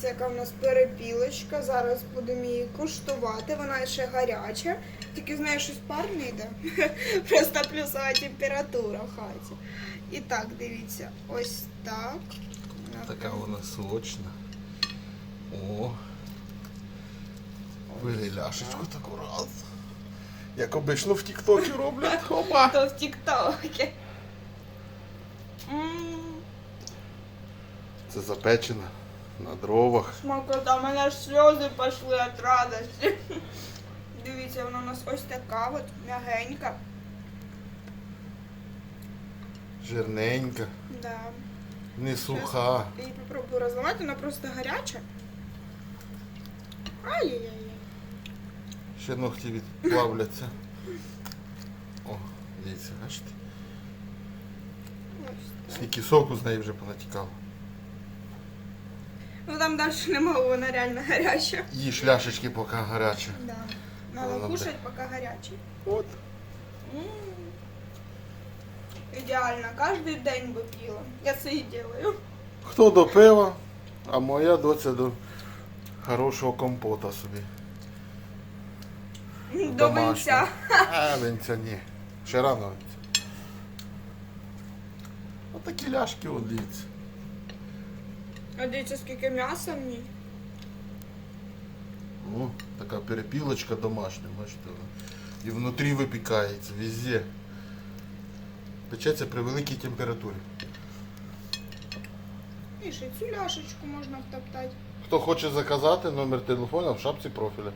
Дивіться, яка в нас перепілочка. Зараз будемо її куштувати. Вона ще гаряча. Тільки з нею щось парне йде. Просто плюсова температура в хаті. І так, дивіться, ось так. Така вона сочна. О. Бери ляшечку таку раз. Як обично в Тіктокі роблять. Опа! То в Тіктокі. Це запечена на дровах. Смакота, у мене аж сльози пішли від радості. Дивіться, вона у нас ось така от м'ягенька. Жирненька, Да. не суха. Я її попробую розламати, вона просто гаряча. Ай-яй-яй. Ще ногті відплавляться. О, дивіться, бачите? Скільки соку з неї вже понатікало. Ну там далі нема, вона реально гаряча. Їж ляшечки, поки гаряча. Да. Надо Вона кушать, поки гарячий. От. М. Ідеально, кожен день би пила. Я це і делаю. Хто до пива, а моя доця до хорошого компота собі. До Домашнього. винця. А, винця ні. Ще рано винця. Отакі ляшки, от дивіться. А дивіться, скільки м'яса в ній. О, така перепілочка домашня, бачите. І внутрі випікається, везде. Печеться при великій температурі. І ще цю ляшечку можна втоптати. Хто хоче заказати, номер телефона в шапці профіля.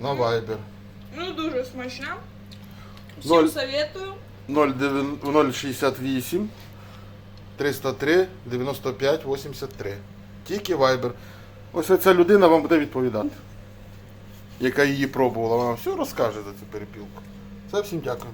На Viber. Ну, дуже смачна. Всім Ноль. советую. 09 068 303 95 83. Тільки Viber. Ось ця людина вам буде відповідати. Яка її пробувала. Вона все розкаже за цю перепілку. Це всім дякую.